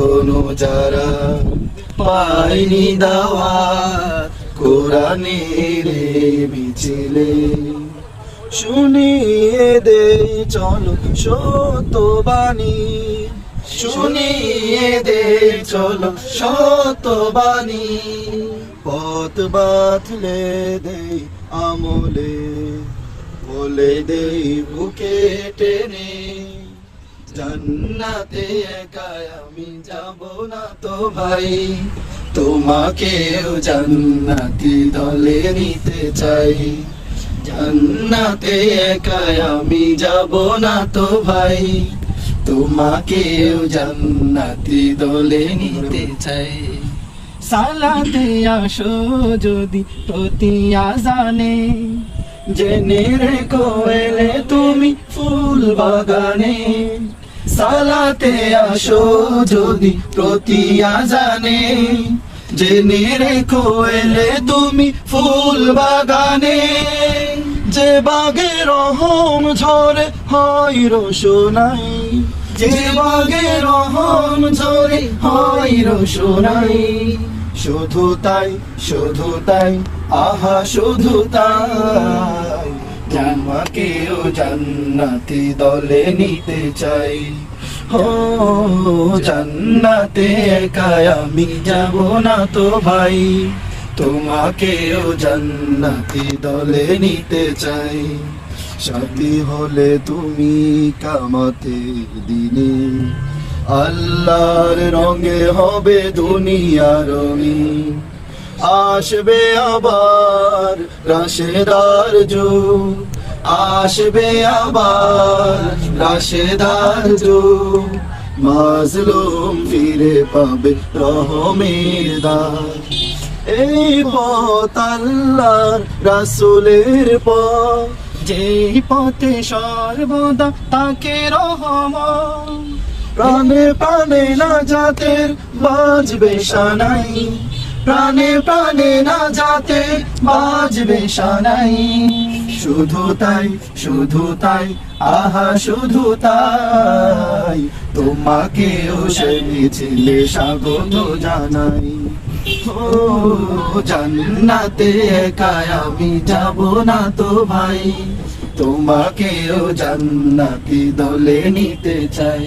এখনও যারা পায়নি দাওয়া কোরআনের মিছিলে, শুনিয়ে দে চলো সত্যবাণী, শুনিয়ে দে চল চলো সত্যবাণী, পথ বাতলে দে আমলে, বলে দে বুকে টেনে। জান্নাতে একা আমি যাব না তো ভাই। তোমাকেও জান্নাতি দলে নিতে চাই। জান্নাতে একা আমি যাব না তো ভাই। তোমাকেও জান্নাতি দলে নিতে চাই। সালাতে আসো যদি প্রতি আজানে। জেনে রেখো এলে তুমি ফুল বাগানে। সালাতে আসো যদি প্রতি আজানে জেনে রেখো এলে তুমি ফুল বাগানে। যে বাগে রহম ঝরে হয় রোশনাই। যে বাগে রহম ঝরে হয় রোশনাই। শুধু তাই শুধু তাই, আহা, শুধু তাই। জামাকেও জান্নাতি দলে নিতে চাই। ও জান্নাতে একা আমি যাব না তো ভাই। তোমাকেও জান্নাতি দলে নিতে চাই। সাথী হলে তুমি কামাতে দিনে। আল্লাহর রঙে হবে দুনিয়া রঙিন। আসবে আবার রাশেদার যুগ। আসবে আবার রাশেদার যুগ। মাজলুম ফিরে পাবে রহমের দার এই পথ আল্লাহর রাসূলের পথ। যেই পথে সর্বদা তাকে রহমান প্রাণে প্রাণে না জাতের বাজবে সানাই। প্রাণে প্রাণে না জাতে বাজবে সানাই। শুধু তাই শুধু তাই, আহা, শুধু তাই। তোমাকেও সে মিছিলে স্বাগত জানাই। ও, জান্নাতে একা আমি যাব না তো ভাই। তোমাকেও জান্নাতি দলে নিতে চাই।